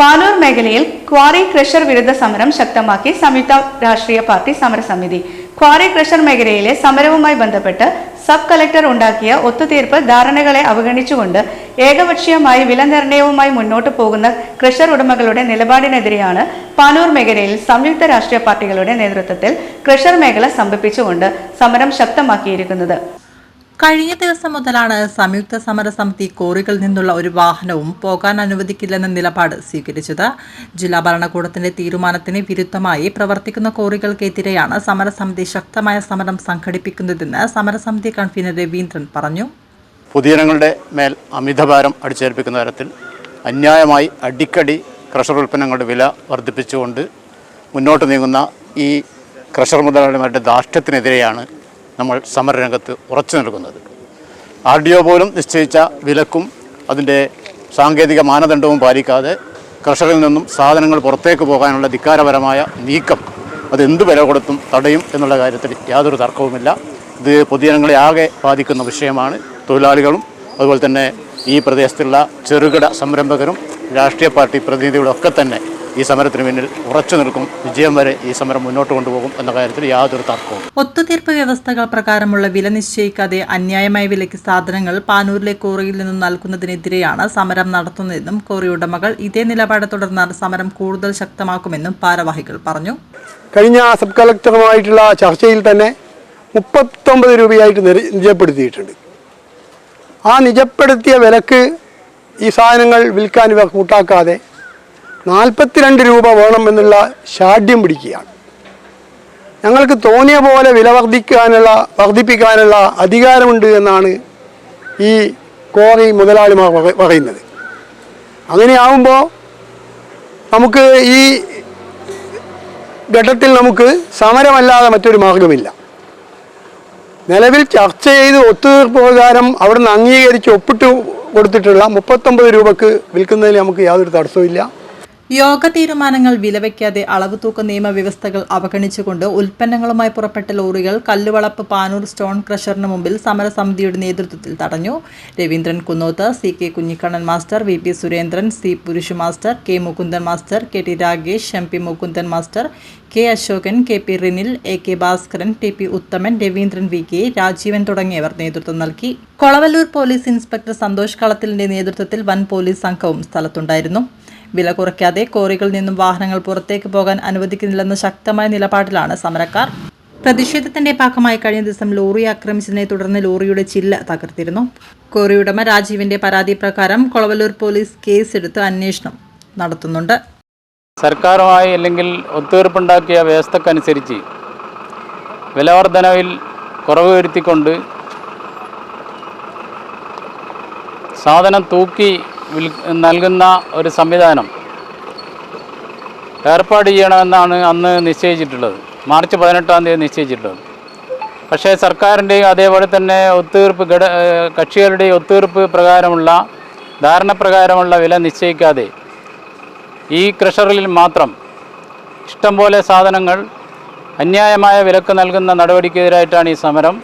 പാനൂർ മേഖലയിൽ quarry crusher വിരുദ്ധ സമരം ശക്തമാക്കി സംയുക്ത രാഷ്ട്രീയ പാർട്ടി സമരസമിതി. ക്വാറി ക്രഷർ മേഖലയിലെ സമരവുമായി ബന്ധപ്പെട്ട് സബ് കളക്ടർ ഉണ്ടാക്കിയ ഒത്തുതീർപ്പ് ധാരണകളെ അവഗണിച്ചുകൊണ്ട് ഏകപക്ഷീയമായി വില നിർണയവുമായി മുന്നോട്ട് പോകുന്ന ക്രഷർ ഉടമകളുടെ നിലപാടിനെതിരെയാണ് പാനൂർ മേഖലയിൽ സംയുക്ത രാഷ്ട്രീയ പാർട്ടികളുടെ നേതൃത്വത്തിൽ ക്രഷർ മേഖല സംഭവിച്ചുകൊണ്ട് സമരം ശക്തമാക്കിയിരിക്കുന്നത്. കഴിഞ്ഞ ദിവസം മുതലാണ് സംയുക്ത സമരസമിതി കോറികളിൽ നിന്നുള്ള ഒരു വാഹനവും പോകാൻ അനുവദിക്കില്ലെന്ന നിലപാട് സ്വീകരിച്ചത്. ജില്ലാ ഭരണകൂടത്തിന്റെ തീരുമാനത്തിന് വിരുദ്ധമായി പ്രവർത്തിക്കുന്ന കോറികൾക്കെതിരെയാണ് സമരസമിതി ശക്തമായ സമരം സംഘടിപ്പിക്കുന്നതെന്ന് സമരസമിതി കൺവീനർ രവീന്ദ്രൻ പറഞ്ഞു. പൊതുജനങ്ങളുടെ മേൽ അമിതഭാരം അടിച്ചേൽപ്പിക്കുന്ന തരത്തിൽ അന്യായമായി അടിക്കടി ക്രഷർ ഉൽപ്പന്നങ്ങളുടെ വില വർദ്ധിപ്പിച്ചുകൊണ്ട് മുന്നോട്ട് നീങ്ങുന്ന ഈ ക്രഷർ മുതലാളിമാരുടെ ധാർഷ്ട്യത്തിനെതിരെയാണ് നമ്മൾ സമരരംഗത്ത് ഉറച്ചു നിൽക്കുന്നത്. ആർ ഡി ഒ പോലും നിശ്ചയിച്ച വിലക്കും അതിന്റെ സാങ്കേതിക മാനദണ്ഡവും പാലിക്കാതെ കർഷകരിൽ നിന്നും സാധനങ്ങൾ പുറത്തേക്ക് പോകാനുള്ള ധിക്കാരപരമായ നീക്കം അതെന്ത് വില കൊടുത്തും തടയും എന്നുള്ള കാര്യത്തിൽ യാതൊരു തർക്കവുമില്ല. ഇത് പൊതുജനങ്ങളെ ആകെ ബാധിക്കുന്ന വിഷയമാണ്. തൊഴിലാളികളും അതുപോലെ തന്നെ ഈ പ്രദേശത്തുള്ള ചെറുകിട സംരംഭകരും രാഷ്ട്രീയ പാർട്ടി പ്രതിനിധികളും ഒക്കെ തന്നെ ഈ സമരത്തിന് പിന്നിൽ ഉറച്ചു നിൽക്കും. വിജയം വരെ ഈ സമരം മുന്നോട്ട് കൊണ്ടുപോകും എന്ന കാര്യത്തിൽ യാതൊരു തർക്കവും ഒത്തുതീർപ്പ് വ്യവസ്ഥകൾ പ്രകാരമുള്ള വില നിശ്ചയിക്കാതെ അന്യായമായ വിലയ്ക്ക് സാധനങ്ങൾ പാനൂരിലെ കോറിയിൽ നിന്നും നൽകുന്നതിനെതിരെയാണ് സമരം നടത്തുന്നതെന്നും കോറി ഉടമകൾ ഇതേ നിലപാട് തുടർന്നാൽ സമരം കൂടുതൽ ശക്തമാക്കുമെന്നും ഭാരവാഹികൾ പറഞ്ഞു. കഴിഞ്ഞ സബ് കളക്ടറുമായിട്ടുള്ള ചർച്ചയിൽ തന്നെ മുപ്പത്തൊമ്പത് രൂപയായിട്ട് നിജപ്പെടുത്തിയിട്ടുണ്ട്. ആ നിജപ്പെടുത്തിയ വിലക്ക് ഈ സാധനങ്ങൾ വിൽക്കാൻ ഇവർ കൂട്ടാക്കാതെ നാൽപ്പത്തിരണ്ട് രൂപ വേണം എന്നുള്ള ഷാഢ്യം പിടിക്കുകയാണ്. ഞങ്ങൾക്ക് തോന്നിയ പോലെ വില വർദ്ധിക്കാനുള്ള വർദ്ധിപ്പിക്കാനുള്ള അധികാരമുണ്ട് എന്നാണ് ഈ കോറി മുതലാളിമാർ പറ- പറയുന്നത്. അങ്ങനെയാവുമ്പോൾ നമുക്ക് ഈ ഘട്ടത്തിൽ നമുക്ക് സമരമല്ലാതെ മറ്റൊരു മാർഗമില്ല. നിലവിൽ ചർച്ച ചെയ്ത് ഒത്തുതീർപ്പ് പ്രകാരം അവിടുന്ന് അംഗീകരിച്ച് ഒപ്പിട്ട് കൊടുത്തിട്ടുള്ള മുപ്പത്തൊമ്പത് രൂപക്ക് വിൽക്കുന്നതിൽ നമുക്ക് യാതൊരു തടസ്സവുമില്ല. യോഗ തീരുമാനങ്ങൾ വിലവയ്ക്കാതെ അളവ് തൂക്ക നിയമവ്യവസ്ഥകൾ അവഗണിച്ചുകൊണ്ട് ഉൽപ്പന്നങ്ങളുമായി പുറപ്പെട്ട ലോറികൾ കല്ലുവളപ്പ് പാനൂർ സ്റ്റോൺ ക്രഷറിന് മുമ്പിൽ സമരസമിതിയുടെ നേതൃത്വത്തിൽ തടഞ്ഞു. Raveendran Kunnoth C K Kunhikannan master V P Surendran C Purushu master K Mukundan master K T Ragesh M P Mukundan master K Ashokan K P Rinil A K Bhaskaran T P Uthaman Raveendran V K Rajeevan തുടങ്ങിയവർ നേതൃത്വം നൽകി. Kolavallur police inspector Santhosh കളത്തിലിന്റെ നേതൃത്വത്തിൽ വൻ police സംഘവും സ്ഥലത്തുണ്ടായിരുന്നു. വില കുറയ്ക്കാതെ കോറികളിൽ നിന്നും വാഹനങ്ങൾ പുറത്തേക്ക് പോകാൻ അനുവദിക്കുന്നില്ലെന്ന ശക്തമായ നിലപാടിലാണ് സമരക്കാർ. പ്രതിഷേധത്തിന്റെ ഭാഗമായി കഴിഞ്ഞ ദിവസം ലോറി ആക്രമിച്ചതിനെ തുടർന്ന് ലോറിയുടെ ചില്ല തകർത്തിരുന്നു. കോറിയുടമ രാജീവിന്റെ പരാതി പ്രകാരം കൊളവല്ലൂർ പോലീസ് കേസെടുത്ത് അന്വേഷണം നടത്തുന്നുണ്ട്. സർക്കാരുമായി അല്ലെങ്കിൽ ഒത്തുതീർപ്പുണ്ടാക്കിയ വ്യവസ്ഥക്കനുസരിച്ച് വിലവർധനവിൽ കുറവ് വരുത്തിക്കൊണ്ട് സാധനം തൂക്കി നൽകുന്ന ഒരു സംവിധാനം ഏർപ്പാട് ചെയ്യണമെന്നാണ് അന്ന് നിശ്ചയിച്ചിട്ടുള്ളത്. മാർച്ച് പതിനെട്ടാം തീയതി നിശ്ചയിച്ചിട്ടുള്ളത്. പക്ഷേ സർക്കാരിന്റെയും അതേപോലെ തന്നെ ഒത്തുതീർപ്പ് ഘട കക്ഷികളുടെയും ഒത്തുതീർപ്പ് പ്രകാരമുള്ള ധാരണപ്രകാരമുള്ള വില നിശ്ചയിക്കാതെ ഈ ക്രഷറിൽ മാത്രം ഇഷ്ടംപോലെ സാധനങ്ങൾ അന്യായമായ വിലക്ക് നൽകുന്ന നടപടിക്കെതിരായിട്ടാണ് ഈ സമരം.